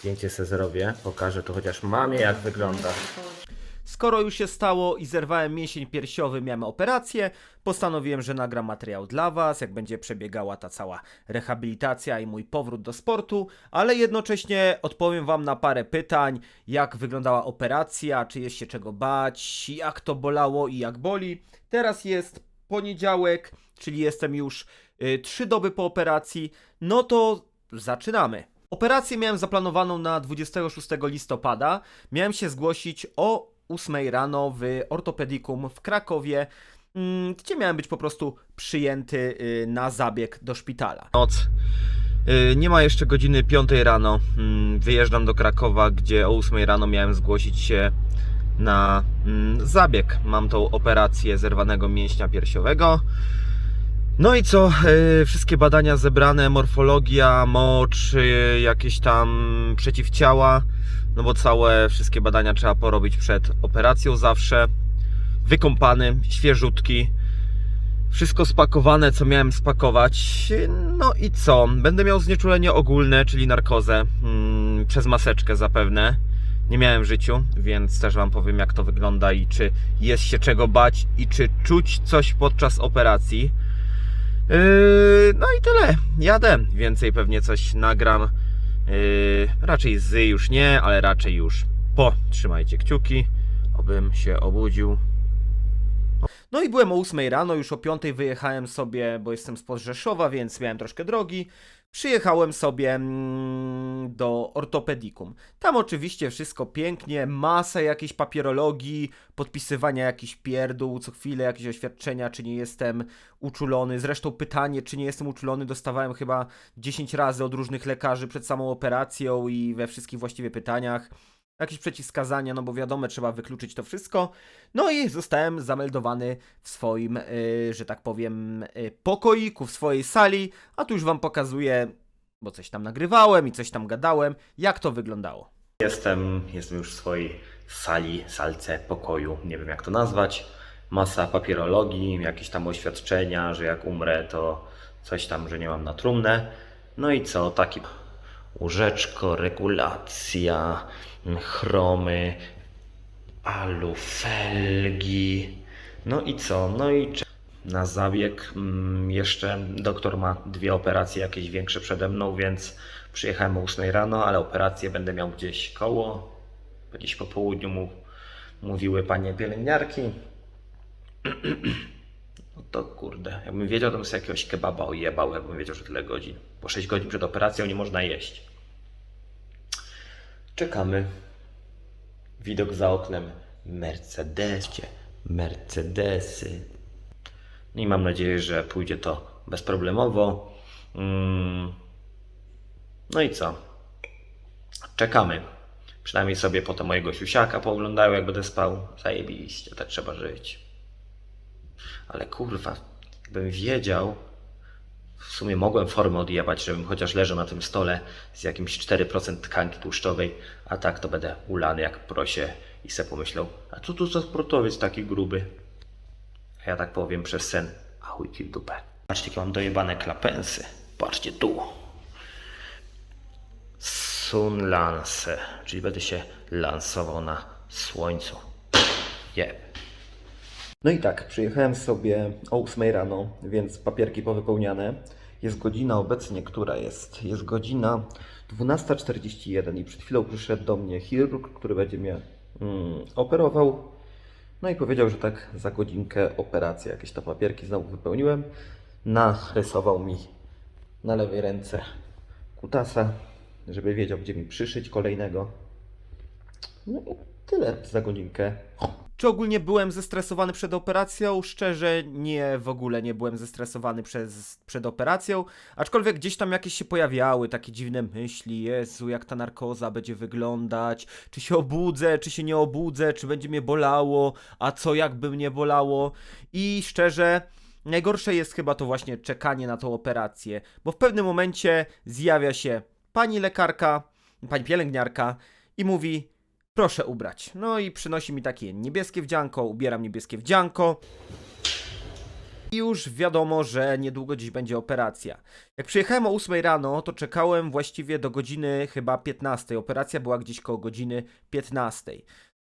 Zdjęcie se zrobię, pokażę tu chociaż mamie jak wygląda. Skoro już się stało i zerwałem mięsień piersiowy, miałem operację, postanowiłem, że nagram materiał dla Was, jak będzie przebiegała ta cała rehabilitacja i mój powrót do sportu, ale jednocześnie odpowiem Wam na parę pytań, jak wyglądała operacja, czy jest się czego bać, jak to bolało i jak boli. Teraz jest poniedziałek, czyli jestem już y, trzy doby po operacji, no to zaczynamy. Operację miałem zaplanowaną na 26 listopada. Miałem się zgłosić o 8 rano w ortopedikum w Krakowie, mm, gdzie miałem być po prostu przyjęty y, na zabieg do szpitala. Noc. Y, Nie ma jeszcze godziny 5 rano. Mm, Wyjeżdżam do Krakowa, gdzie o 8 rano miałem zgłosić się na mm, zabieg. Mam tą operację zerwanego mięśnia piersiowego. No i co? Y, Wszystkie badania zebrane, morfologia, mocz, y, jakieś tam przeciwciała. No bo całe, wszystkie badania trzeba porobić przed operacją zawsze. Wykąpany, świeżutki. Wszystko spakowane, co miałem spakować. No i co? Będę miał znieczulenie ogólne, czyli narkozę. mm, przez maseczkę zapewne. Nie miałem w życiu, więc też Wam powiem, jak to wygląda i czy jest się czego bać i czy czuć coś podczas operacji. Yy, no i tyle. Jadę. Więcej pewnie coś nagram. Yy, raczej z już nie, ale raczej już po. Trzymajcie kciuki, obym się obudził. No i byłem o 8 rano, już o 5 wyjechałem sobie, bo jestem z Rzeszowa, więc miałem troszkę drogi. Przyjechałem sobie mm, do ortopedikum. Tam oczywiście wszystko pięknie, masa jakiejś papierologii, podpisywania jakichś pierdół, co chwilę jakieś oświadczenia, czy nie jestem uczulony. Zresztą pytanie, czy nie jestem uczulony, dostawałem chyba 10 razy od różnych lekarzy przed samą operacją i we wszystkich właściwie pytaniach. Jakieś przeciwwskazania, no bo wiadomo, trzeba wykluczyć to wszystko. No i zostałem zameldowany w swoim, y, że tak powiem, y, pokoiku, w swojej sali, a tu już wam pokazuję, bo coś tam nagrywałem i coś tam gadałem, jak to wyglądało. Jestem, jestem już w swojej sali, salce, pokoju, nie wiem jak to nazwać. Masa papierologii, jakieś tam oświadczenia, że jak umrę, to coś tam, że nie mam na trumnę. No i co, taki łóżeczko, regulacja, chromy, alufelgi. No i co, no i na zabieg mm, jeszcze doktor ma dwie operacje jakieś większe przede mną, więc przyjechałem o 8 rano, ale operację będę miał gdzieś koło, gdzieś po południu mu mówiły panie pielęgniarki. To kurde, jakbym wiedział, to bym sobie jakiegoś kebaba ojebał, jakbym wiedział, że tyle godzin. Po 6 godzin przed operacją nie można jeść. Czekamy. Widok za oknem. Mercedesie, Mercedesy. No I mam nadzieję, że pójdzie to bezproblemowo. Mm. No i co? Czekamy. Przynajmniej sobie potem mojego siusiaka pooglądają, jak będę spał. Zajebiście, tak trzeba żyć. Ale kurwa, jakbym wiedział, w sumie mogłem formę odjebać, żebym chociaż leżał na tym stole z jakimś 4% tkanki tłuszczowej, a tak to będę ulany jak prosie i se pomyślał, a co tu za sportowiec taki gruby? A ja tak powiem przez sen, a chuj ci dupę. Patrzcie, jakie mam dojebane klapensy. Patrzcie tu. Sunlance, czyli będę się lansował na słońcu. Jeb. No i tak, przyjechałem sobie o 8 rano, więc papierki powypełniane. Jest godzina obecnie, która jest? Jest godzina 12.41 i przed chwilą przyszedł do mnie chirurg, który będzie mnie mm, operował. No i powiedział, że tak za godzinkę operacja. Jakieś to papierki znowu wypełniłem. Narysował mi na lewej ręce kutasa, żeby wiedział, gdzie mi przyszyć kolejnego. No i tyle za godzinkę. Czy ogólnie byłem zestresowany przed operacją? Szczerze, nie, w ogóle nie byłem zestresowany przez, przed operacją, aczkolwiek gdzieś tam jakieś się pojawiały takie dziwne myśli, Jezu, jak ta narkoza będzie wyglądać, czy się obudzę, czy się nie obudzę, czy będzie mnie bolało, a co jakby mnie bolało? I szczerze, najgorsze jest chyba to właśnie czekanie na tą operację, bo w pewnym momencie zjawia się pani lekarka, pani pielęgniarka i mówi, proszę ubrać. No i przynosi mi takie niebieskie wdzianko, ubieram niebieskie wdzianko. I już wiadomo, że niedługo dziś będzie operacja. Jak przyjechałem o 8 rano, to czekałem właściwie do godziny chyba 15. Operacja była gdzieś koło godziny 15.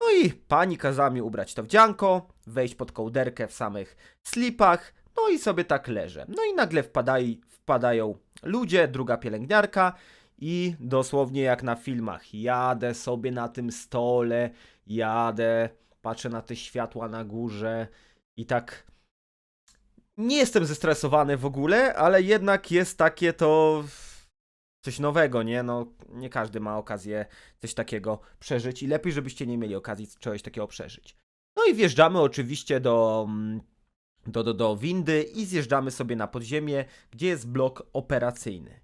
No i pani kazała mi ubrać to wdzianko, wejść pod kołderkę w samych slipach, no i sobie tak leżę. No i nagle wpadaj, wpadają ludzie, druga pielęgniarka i dosłownie jak na filmach, jadę sobie na tym stole, jadę, patrzę na te światła na górze i tak nie jestem zestresowany w ogóle, ale jednak jest takie to coś nowego, nie? No, nie każdy ma okazję coś takiego przeżyć i lepiej, żebyście nie mieli okazji czegoś takiego przeżyć. No i wjeżdżamy oczywiście do, mm, do, do, do windy i zjeżdżamy sobie na podziemie, gdzie jest blok operacyjny.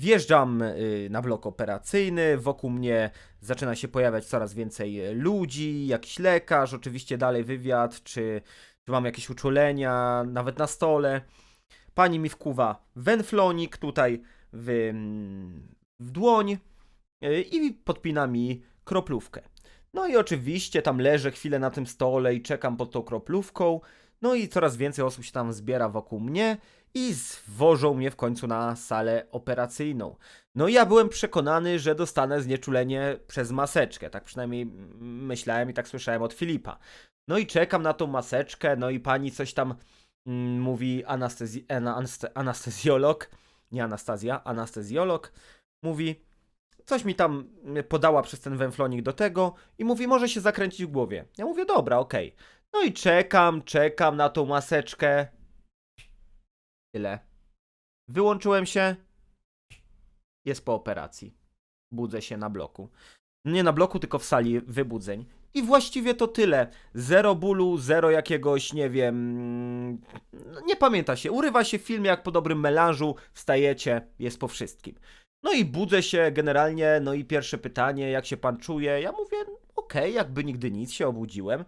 Wjeżdżam y, na blok operacyjny, wokół mnie zaczyna się pojawiać coraz więcej ludzi, jakiś lekarz, oczywiście dalej wywiad, czy, czy mam jakieś uczulenia, nawet na stole. Pani mi wkuwa wenflonik tutaj w, w dłoń y, i podpina mi kroplówkę. No i oczywiście tam leżę chwilę na tym stole i czekam pod tą kroplówką. No i coraz więcej osób się tam zbiera wokół mnie i zwożą mnie w końcu na salę operacyjną. No i ja byłem przekonany, że dostanę znieczulenie przez maseczkę. Tak przynajmniej myślałem i tak słyszałem od Filipa. No i czekam na tą maseczkę, no i pani coś tam mm, mówi anestezji- ana- aneste- anestezjolog, nie Anastazja, anestezjolog, mówi, coś mi tam podała przez ten węflonik do tego i mówi, może się zakręcić w głowie. Ja mówię, dobra, okej. No i czekam, czekam na tą maseczkę. Tyle. Wyłączyłem się. Jest po operacji. Budzę się na bloku. Nie na bloku, tylko w sali wybudzeń. I właściwie to tyle. Zero bólu, zero jakiegoś, nie wiem. no Nie pamięta się. Urywa się film jak po dobrym melanżu. Wstajecie, jest po wszystkim. No i budzę się generalnie. No i pierwsze pytanie, jak się pan czuje? Ja mówię, okej, jakby nigdy nic, się obudziłem.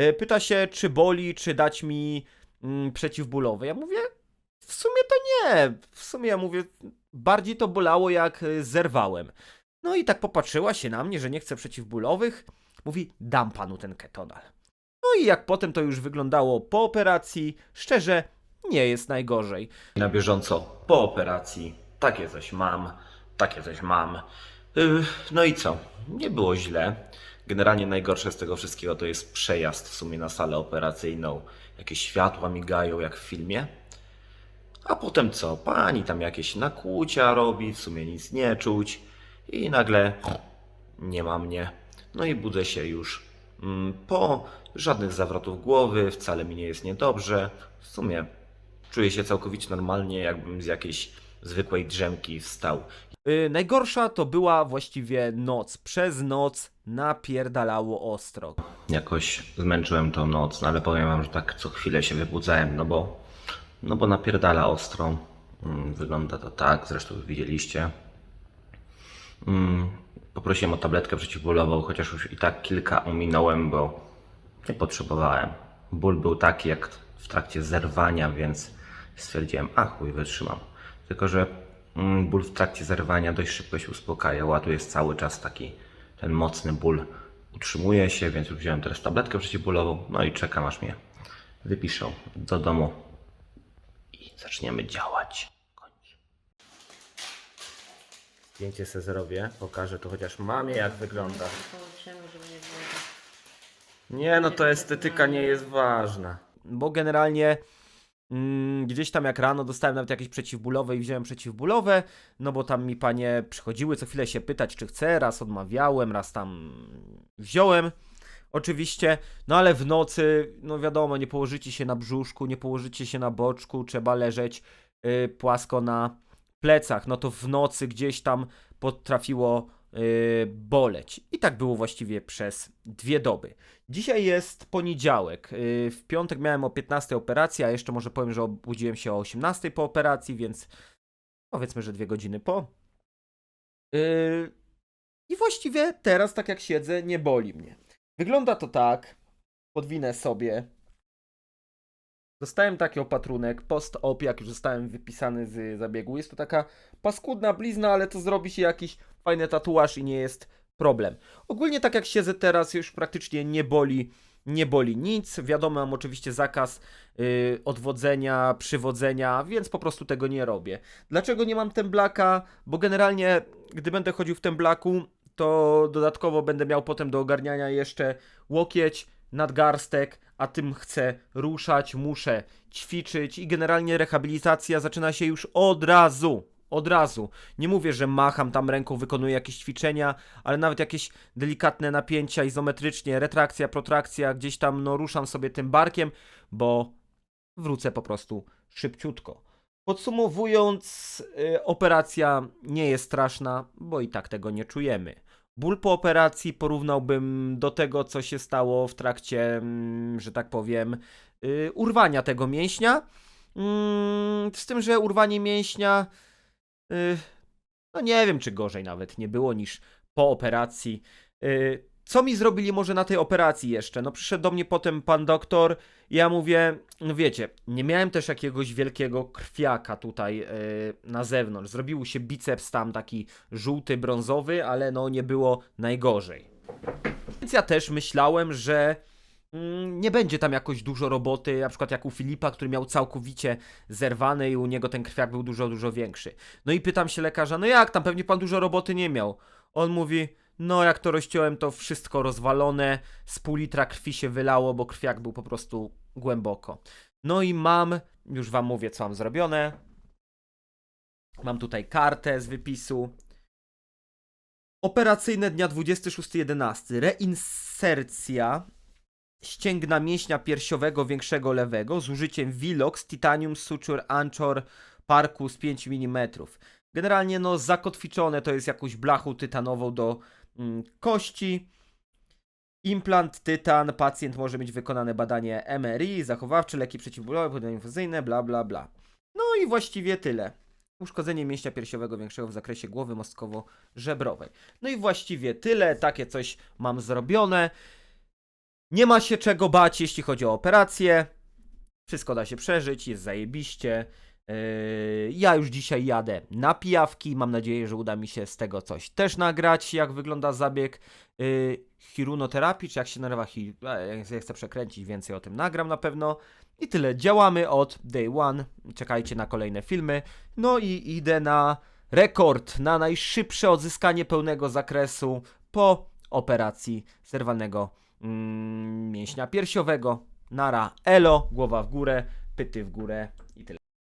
Y, Pyta się, czy boli, czy dać mi mm, przeciwbólowy. Ja mówię, w sumie to nie. W sumie ja mówię, bardziej to bolało jak y, zerwałem. No i tak popatrzyła się na mnie, że nie chce przeciwbólowych. Mówi, dam panu ten ketonal. No i jak potem to już wyglądało po operacji, szczerze, nie jest najgorzej. Na bieżąco po operacji. Takie coś mam, takie coś mam. Yy, No i co? Nie było źle. Generalnie najgorsze z tego wszystkiego to jest przejazd w sumie na salę operacyjną. Jakieś światła migają jak w filmie. A potem co? Pani tam jakieś nakłucia robi, w sumie nic nie czuć. I nagle nie ma mnie. No i budzę się już mm, po żadnych zawrotów głowy, wcale mi nie jest niedobrze. W sumie czuję się całkowicie normalnie, jakbym z jakiejś zwykłej drzemki wstał. Yy, najgorsza to była właściwie noc. Przez noc napierdalało ostro. Jakoś zmęczyłem tą noc, no ale powiem wam, że tak co chwilę się wybudzałem, no bo, no bo napierdala ostro. Mm, Wygląda to tak, zresztą widzieliście. Mm, Poprosiłem o tabletkę przeciwbólową, chociaż już i tak kilka ominąłem, bo nie potrzebowałem. Ból był taki jak w trakcie zerwania, więc stwierdziłem, a chuj, wytrzymam. Tylko, że mm, ból w trakcie zerwania dość szybko się uspokajał, a tu jest cały czas taki ten mocny ból utrzymuje się, więc wziąłem teraz tabletkę przeciwbólową, no i czekam aż mnie wypiszą do domu i zaczniemy działać. Koniec. Zdjęcie se zrobię, pokażę to chociaż mamie jak wygląda. Połączymy, żeby nie było. Nie, no to estetyka nie jest ważna. bo generalnie mm, gdzieś tam jak rano dostałem nawet jakieś przeciwbólowe i wziąłem przeciwbólowe, no bo tam mi panie przychodziły co chwilę się pytać, czy chcę, raz odmawiałem, raz tam wziąłem. Oczywiście, no ale w nocy, no wiadomo, nie położycie się na brzuszku, nie położycie się na boczku, trzeba leżeć y, płasko na plecach. No to w nocy gdzieś tam potrafiło y, boleć. I tak było właściwie przez dwie doby. Dzisiaj jest poniedziałek. Yy, W piątek miałem o 15 operację, a jeszcze może powiem, że obudziłem się o 18 po operacji, więc powiedzmy, że dwie godziny po. I właściwie teraz, tak jak siedzę, nie boli mnie. Wygląda to tak. Podwinę sobie. Dostałem taki opatrunek post-op, jak już zostałem wypisany z zabiegu. Jest to taka paskudna blizna, ale to zrobi się jakiś fajny tatuaż i nie jest problem. Ogólnie tak jak siedzę teraz, już praktycznie nie boli nie boli nic. Wiadomo, mam oczywiście zakaz y, odwodzenia, przywodzenia, więc po prostu tego nie robię. Dlaczego nie mam temblaka? Bo generalnie, gdy będę chodził w temblaku, to dodatkowo będę miał potem do ogarniania jeszcze łokieć, nadgarstek, a tym chcę ruszać, muszę ćwiczyć i generalnie rehabilitacja zaczyna się już od razu. Od razu. Nie mówię, że macham tam ręką, wykonuję jakieś ćwiczenia, ale nawet jakieś delikatne napięcia izometrycznie, retrakcja, protrakcja, gdzieś tam no ruszam sobie tym barkiem, bo wrócę po prostu szybciutko. Podsumowując, y, operacja nie jest straszna, bo i tak tego nie czujemy. Ból po operacji porównałbym do tego, co się stało w trakcie, mm, że tak powiem, y, urwania tego mięśnia. Mm, Z tym, że urwanie mięśnia, y, no nie wiem, czy gorzej nawet nie było niż po operacji. Co mi zrobili może na tej operacji jeszcze? No przyszedł do mnie potem pan doktor ja mówię, no wiecie, nie miałem też jakiegoś wielkiego krwiaka tutaj y, na zewnątrz. Zrobił się biceps tam taki żółty, brązowy, ale no nie było najgorzej. Więc ja też myślałem, że mm, nie będzie tam jakoś dużo roboty, na przykład jak u Filipa, który miał całkowicie zerwany i u niego ten krwiak był dużo, dużo większy. No i pytam się lekarza, no jak tam, pewnie pan dużo roboty nie miał. On mówi, no jak to rozciąłem, to wszystko rozwalone, z pół litra krwi się wylało, bo krwiak był po prostu głęboko. No i mam, już wam mówię, co mam zrobione. Mam tutaj kartę z wypisu. Operacyjne dnia 26.11. Reinsercja ścięgna mięśnia piersiowego większego lewego z użyciem Vilox Titanium Suture Anchor Parkus 5 mm. Generalnie no zakotwiczone to jest jakąś blachą tytanową do kości. Implant tytan, pacjent może mieć wykonane badanie MRI, zachowawcze, leki przeciwbólowe, podanie infuzyjne, bla bla bla. No i właściwie tyle. Uszkodzenie mięśnia piersiowego większego w zakresie głowy mostkowo-żebrowej. No i właściwie tyle, takie coś mam zrobione. Nie ma się czego bać, jeśli chodzi o operację. Wszystko da się przeżyć, jest zajebiście. Yy, ja już dzisiaj jadę na pijawki. Mam nadzieję, że uda mi się z tego coś też nagrać, jak wygląda zabieg yy, chirunoterapii, czy jak się nazywa. Jak chcę przekręcić, więcej o tym nagram na pewno. I tyle. Działamy od day one. Czekajcie na kolejne filmy. No i idę na rekord, na najszybsze odzyskanie pełnego zakresu po operacji zerwanego mm, mięśnia piersiowego. Nara, elo, głowa w górę, pyty w górę i tyle.